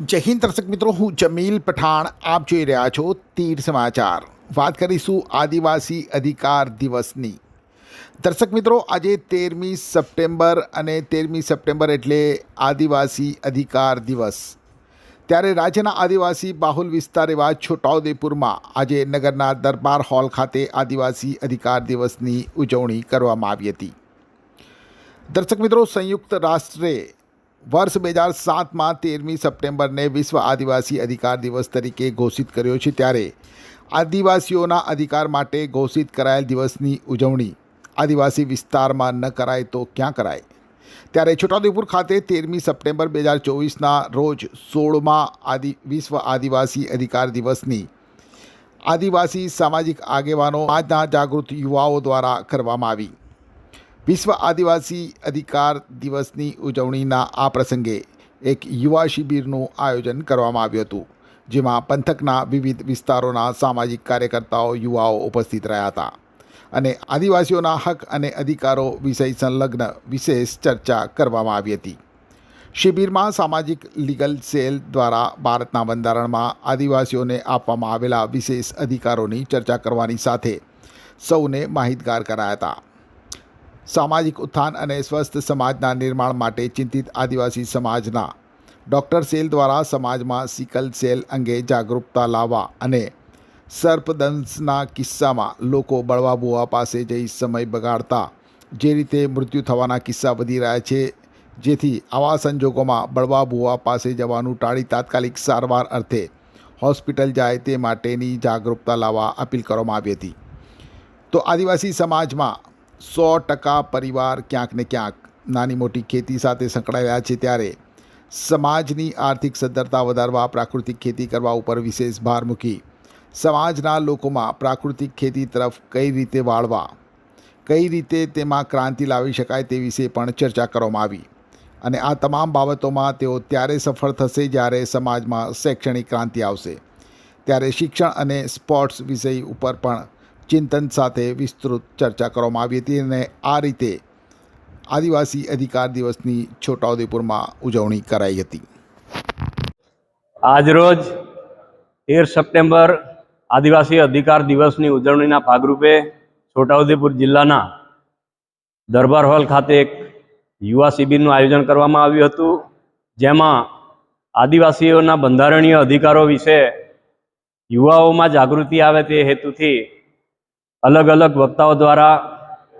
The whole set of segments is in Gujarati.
જય હિન્દ દર્શક મિત્રો, હું જમીલ પઠાણ. આપ જોઈ રહ્યા છો તીર સમાચાર. વાત કરીશું આદિવાસી અધિકાર દિવસની. દર્શક મિત્રો, આજે તેરમી સપ્ટેમ્બર અને તેરમી સપ્ટેમ્બર એટલે આદિવાસી અધિકાર દિવસ. ત્યારે રાજ્યના આદિવાસી બાહુલ વિસ્તાર એવા છોટાઉદેપુરમાં આજે નગરના દરબાર હોલ ખાતે આદિવાસી અધિકાર દિવસની ઉજવણી કરવામાં આવી હતી. દર્શક મિત્રો, સંયુક્ત રાષ્ટ્રે વર્ષ બે હજાર સાતમાં તેરમી સપ્ટેમ્બરને વિશ્વ આદિવાસી અધિકાર દિવસ તરીકે ઘોષિત કર્યો છે ત્યારે આદિવાસીઓના અધિકાર માટે ઘોષિત કરાયેલ દિવસની ઉજવણી આદિવાસી વિસ્તારમાં ન કરાય તો ક્યાં કરાય? ત્યારે છોટાઉદેપુર ખાતે તેરમી સપ્ટેમ્બર બે હજાર ચોવીસના રોજ સોળમાં આદિ, વિશ્વ આદિવાસી અધિકાર દિવસની આદિવાસી સામાજિક આગેવાનો આજના જાગૃત યુવાઓ દ્વારા કરવામાં આવી. વિશ્વ આદિવાસી અધિકાર દિવસની ઉજવણીના આ પ્રસંગે એક યુવા શિબિરનું આયોજન કરવામાં આવ્યું હતું, જેમાં પંથકના વિવિધ વિસ્તારોના સામાજિક કાર્યકર્તાઓ, યુવાઓ ઉપસ્થિત રહ્યા હતા. અને આદિવાસીઓના હક અને અધિકારો વિષય સંલગ્ન વિશેષ ચર્ચા કરવામાં આવી હતી. શિબિરમાં સામાજિક લીગલ સેલ દ્વારા ભારતના બંધારણમાં આદિવાસીઓને આપવામાં આવેલા વિશેષ અધિકારોની ચર્ચા કરવાની સાથે સૌને માહિતગાર કરાયા હતા. સામાજિક ઉત્થાન અને સ્વસ્થ સમાજના નિર્માણ માટે ચિંતિત આદિવાસી સમાજના ડૉક્ટર સેલ દ્વારા સમાજમાં સિકલ સેલ અંગે જાગૃતતા લાવવા અને સર્પદંશના કિસ્સામાં લોકો બળવા બુવા પાસે જઈ સમય બગાડતા, જે રીતે મૃત્યુ થવાના કિસ્સા વધી રહ્યા છે, જેથી આવા સંજોગોમાં બળવા બુવા પાસે જવાનું ટાળી તાત્કાલિક સારવાર અર્થે હોસ્પિટલ જાય તે માટેની જાગૃતતા લાવવા અપીલ કરવામાં આવી હતી. તો આદિવાસી સમાજમાં સો ટકા પરિવાર ક્યાંક ને ક્યાંક નાની મોટી ખેતી સાથે સંકળાયેલા છે ત્યારે સમાજની આર્થિક સદ્ધરતા વધારવા, પ્રાકૃતિક ખેતી કરવા ઉપર વિશેષ ભાર મૂકી સમાજના લોકોમાં પ્રાકૃતિક ખેતી તરફ કઈ રીતે વાળવા, કઈ રીતે તેમાં ક્રાંતિ લાવી શકાય તે વિશે પણ ચર્ચા કરવામાં આવી. અને આ તમામ બાબતોમાં તેઓ ત્યારે સફળ થશે જ્યારે સમાજમાં શૈક્ષણિક ક્રાંતિ આવશે. ત્યારે શિક્ષણ અને સ્પોર્ટ્સ વિષય ઉપર પણ ચિંતન સાથે વિસ્તૃત ચર્ચા કરવામાં આવી હતી અને આ રીતે આદિવાસી અધિકાર દિવસની છોટાઉદેપુરમાં ઉજવણી કરાઈ હતી. આજરોજ તેર સપ્ટેમ્બર આદિવાસી અધિકાર દિવસની ઉજવણીના ભાગરૂપે છોટાઉદેપુર જિલ્લાના દરબાર હોલ ખાતે એક યુવા શિબિરનું આયોજન કરવામાં આવ્યું હતું, જેમાં આદિવાસીઓના બંધારણીય અધિકારો વિશે યુવાઓમાં જાગૃતિ આવે તે હેતુથી અલગ અલગ વક્તાઓ દ્વારા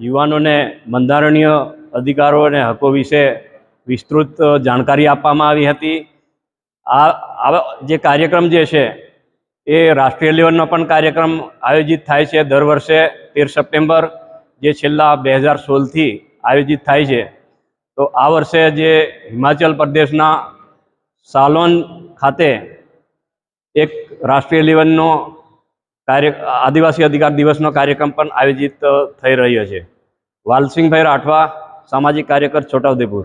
યુવાનોને બંધારણીય અધિકારો અને હકો વિશે વિસ્તૃત જાણકારી આપવામાં આવી હતી. આ, આવા જે કાર્યક્રમ જે છે, એ રાષ્ટ્રીય લેવલનો પણ કાર્યક્રમ આયોજિત થાય છે. દર વર્ષે તેર સપ્ટેમ્બર જે છેલ્લા બે હજાર સોળથી આયોજિત થાય છે. તો આ વર્ષે જે હિમાચલ પ્રદેશના સાલોન ખાતે એક રાષ્ટ્રીય લેવલનો કાર્ય, આદિવાસી અધિકાર દિવસનો કાર્યક્રમ પણ આયોજિત થઈ રહ્યો છે. વાલસિંહભાઈ રાઠવા, સામાજિક કાર્યકર છોટાઉદેપુર.